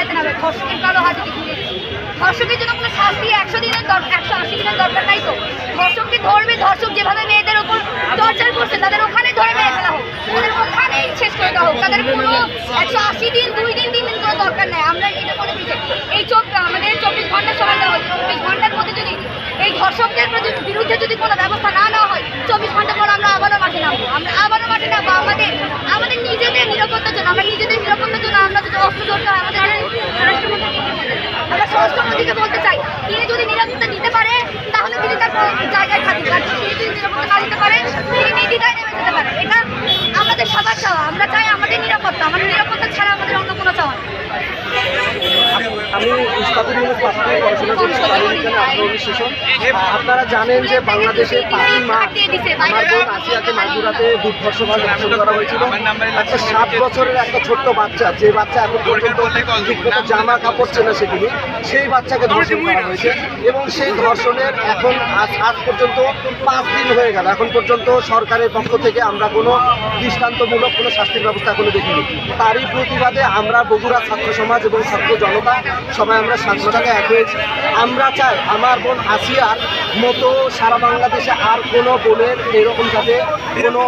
এড়াতে হবে। ধর্ষকের তুলে দিচ্ছে ধর্ষকের জন্য কোনো শাস্তি একশো দিনের দরকার একশো আশি দিনের দরকার নাই তো। ধর্ষককে ধরবে ধর্ষক, যেভাবে মেয়েদের ওপর টর্চার করছে, তাদের ওখানে ধরে মেরে ফেলা হোক। তাদের ওখানেই শেষ করে দেওয়া হোক। তাদের কোনো একশো আশি দিন, দুই দিন, তিন দিন কোনো দরকার নাই। আমরা এটা মনে করি এই চোখ আমাদের চব্বিশ ঘণ্টা সময় দেওয়া হয়েছে চব্বিশ ঘণ্টার মধ্যে যদি এই ধর্ষকদের বিরুদ্ধে যদি কোনো ব্যবস্থা না নেওয়া হয়, চব্বিশ ঘণ্টা পর আমরা আবারও মাঠে নামবো আমরা আবারও মাঠে নামবো আমাদের আমাদের নিজেদের নিরাপত্তার জন্য আমরা নিজেদের নিরাপত্তার জন্য আমরা যদি অস্ত্র ধরতে হয় আমাদের স্বরাষ্ট্রমন্ত্রীকে বলতে চাই। আমরা স্বরাষ্ট্রমন্ত্রীকে বলতে চাই তিনি যদি নিরাপত্তা দিতে পারে তাহলে তিনি তার জায়গায় থাকুক আর তিনি যদি নিরাপত্তা না দিতে পারে তিনি নির্দ্বিধায় নেমে যেতে পারে এটা আমাদের সবার চাওয়া আমরা চাই আমাদের নিরাপত্তা আমাদের নিরাপত্তা ছাড়া আমাদের অন্য কোনো চাওয়া নেই। আমি ইস্তাতুল ইউনুস পাঁচটি পড়াশোনা আঠারো আপনারা জানেন যে বাংলাদেশে বোন আসিয়াকে মাগুরাতে দুর্ধর্ষভাবে করা হয়েছিল। একটা সাত বছরের একটা ছোট্ট বাচ্চা, যে বাচ্চা এখন পর্যন্ত ঠিকমতো জামা কাপড় চেনা সেগুলি সেই বাচ্চাকে ধর্ষণ করা হয়েছে এবং সেই ধর্ষণের এখন আজ আজ পর্যন্ত পাঁচ দিন হয়ে গেল। এখন পর্যন্ত সরকারের পক্ষ থেকে আমরা কোনো দৃষ্টান্তমূলক কোনো শাস্তির ব্যবস্থা এখনও দেখিনি। তারই প্রতিবাদে আমরা বগুড়া ছাত্র সমাজ এবং ছাত্র জনতা সবাই আমরা স্বাধীনতাকে এক হয়েছি। আমরা চাই আমার বোন আসিয়ার মতো সারা বাংলাদেশে আর কোনো বোনের এরকম যাতে কোনো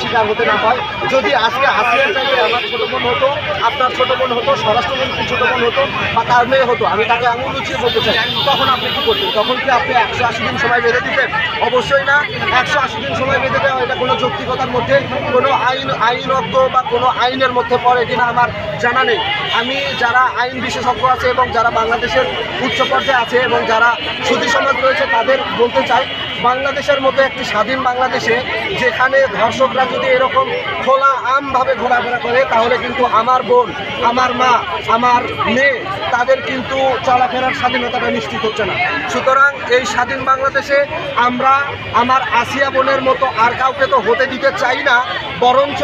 শিকার হতে না হয় যদি আজকে আসিয়ার চাইতে আমার ছোট বোন হতো, আপনার ছোট বোন হতো, স্বরাষ্ট্রমন্ত্রী ছোট বোন হতো বা তার মেয়ে হতো, আমি তাকে আঙুল উঁচিয়ে বলতে চাই, তখন আপনি কী করতেন? তখন কি আপনি একশো আশি দিন সময় বেঁধে দিতেন? অবশ্যই না। একশো আশি দিন সময় বেঁধে দেওয়া এটা কোনো যৌক্তিকতার মধ্যে, কোনো আইন, আইনজ্ঞ বা কোনো আইনের মধ্যে পড়ে কিনা আমার জানা নেই। আমি যারা আইন বিশেষজ্ঞ আছে এবং যারা বাংলাদেশের উচ্চ পর্যায়ে আছে এবং যারা সুদী সমাজ রয়েছে তাদের বলতে চাই। বাংলাদেশের মতো একটি স্বাধীন বাংলাদেশে যেখানে ধর্ষকরা যদি এরকম খোলা আমভাবে ঘোরাফেরা করে, তাহলে কিন্তু আমার বোন, আমার মা, আমার মেয়ে, তাদের কিন্তু চলাফেরার স্বাধীনতাটা নিশ্চিত হচ্ছে না। সুতরাং এই স্বাধীন বাংলাদেশে আমরা আমার আসিয়া বোনের মতো আর কাউকে তো হতে দিতে চাই না, বরঞ্চ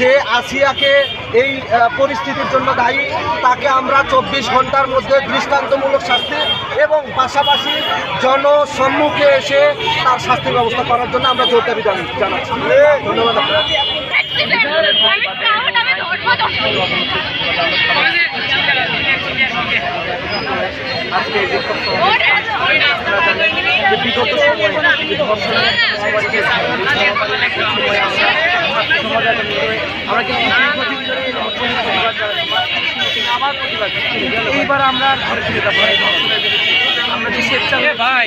যে আসিয়াকে এই পরিস্থিতির জন্য দায়ী, তাকে আমরা চব্বিশ ঘণ্টার মধ্যে দৃষ্টান্তমূলক শাস্তি এবং পাশাপাশি জনসম্মুখে এসে তার শাস্তির ব্যবস্থা করার জন্য আমরা জোর দাবি জানাচ্ছি জানাচ্ছি। ধন্যবাদ আজকে বিগত আমরা কিন্তু এইবার আমরা ঘরে ফিরে যাব আমরা যে ভাই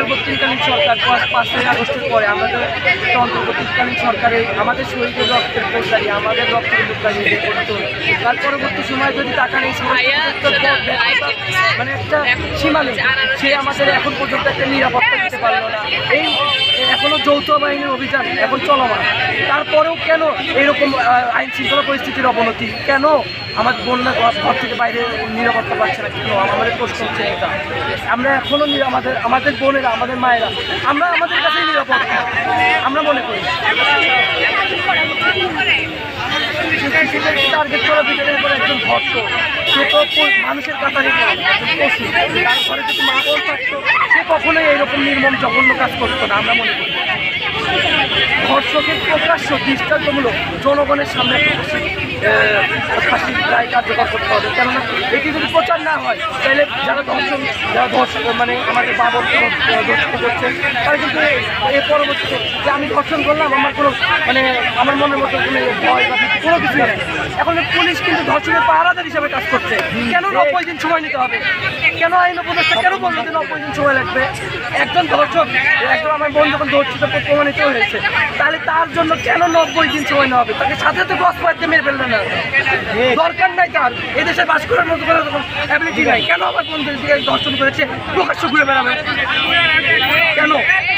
অন্তর্বর্তীকালীন সরকার পাঁচ পাঁচই আগস্টের পরে আমাদের অন্তর্বর্তীকালীন সরকারে আমাদের শহীদের রক্তের প্রচারী আমাদের রক্তের প্রচারী তার পরবর্তী সময় যদি টাকা নেই মানে একটা সীমা নেই। সে আমাদের এখন পর্যন্ত একটা নিরাপত্তা দিতে পারল না। এই এখনও যৌথ বাহিনীর অভিযান এখন চলমান। তারপরেও কেন এরকম আইন শৃঙ্খলা পরিস্থিতির অবনতি? কেন আমাদের বন্যা ঘর থেকে বাইরে নিরাপত্তা পাচ্ছে না কেন আমাদের প্রশ্ন হচ্ছে এটা। আমরা এখনও নিরা- আমাদের আমাদের বোনেরা, আমাদের মায়েরা, আমরা আমাদের কাছেই নিরাপদ। আমরা মনে করি। টার্গেট করা বিচারের উপর একজন ভক্ত। সে তো মানুষের কাতারে পশু। তারপরে যদি মা বোন থাকতো, সে কখনোই এইরকম নির্মম জঘন্য কাজ করতো না, আমরা মনে করি। ধর্ষকের প্রকাশ্য দৃষ্টান্তমূলক জনগণের সামনে ফাঁসির রায় কার্যকর করতে হবে। কেননা এটি যদি প্রচার না হয় তাহলে যারা ধর্ষণ যারা ধর্ষণ মানে আমাদের বাবর ধর্ষণ করছেন তারা কিন্তু এ- এর পরবর্তীতে যে আমি ধর্ষণ করলাম আমার কোনো মানে আমার মনের মতো কোনো ভয় বা কোনো কিছু নেই। এখন পুলিশ কিন্তু ধর্ষণের পাহারাদার হিসাবে কাজ করছে। কেন নব্বই দিন সময় নিতে হবে। কেন আইন উপদেষ্টা কেন বলল যে নব্বই দিন সময় লাগবে? একজন ধর্ষক, একজন আমার বোন যখন ধর্ষিত প্রমাণিত হয়েছে। তাহলে তার জন্য কেন নব্বই দিন সময় নেওয়া হবে? তাকে সাথে তো গছ পাইতে মেরে ফেলবে না। দরকার নাই তার। এদেশে বাস করার মতো কোনো অ্যাবিলিটি নাই। কেন আমার থেকে ধর্ষণ করেছে? প্রকাশ্য ঘুরে বেড়াবে। কেন?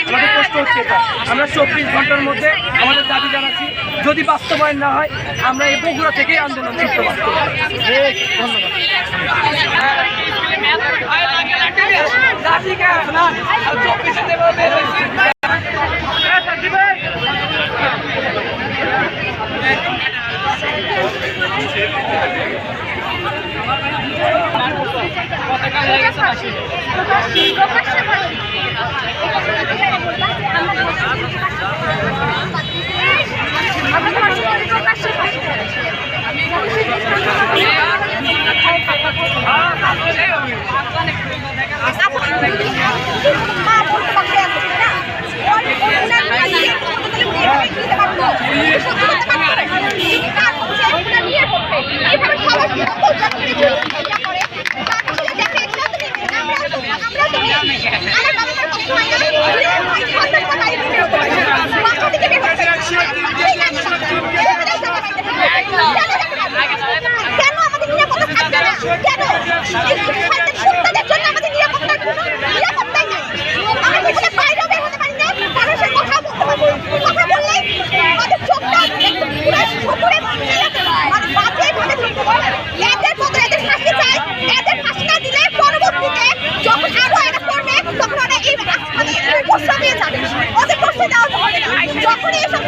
আমাদের প্রশ্ন হচ্ছে এটা। আমরা চব্বিশ ঘণ্টার মধ্যে আমাদের দাবি জানাচ্ছি, যদি বাস্তবায়ন না হয়, আমরা এই বগুড়া থেকেই আন্দোলন করতে পারব ধন্যবাদ। लाठी क्या सुना अब चौबीस এসব ইয়ে থাকে ওদের করতে দেওয়া যখনই এসব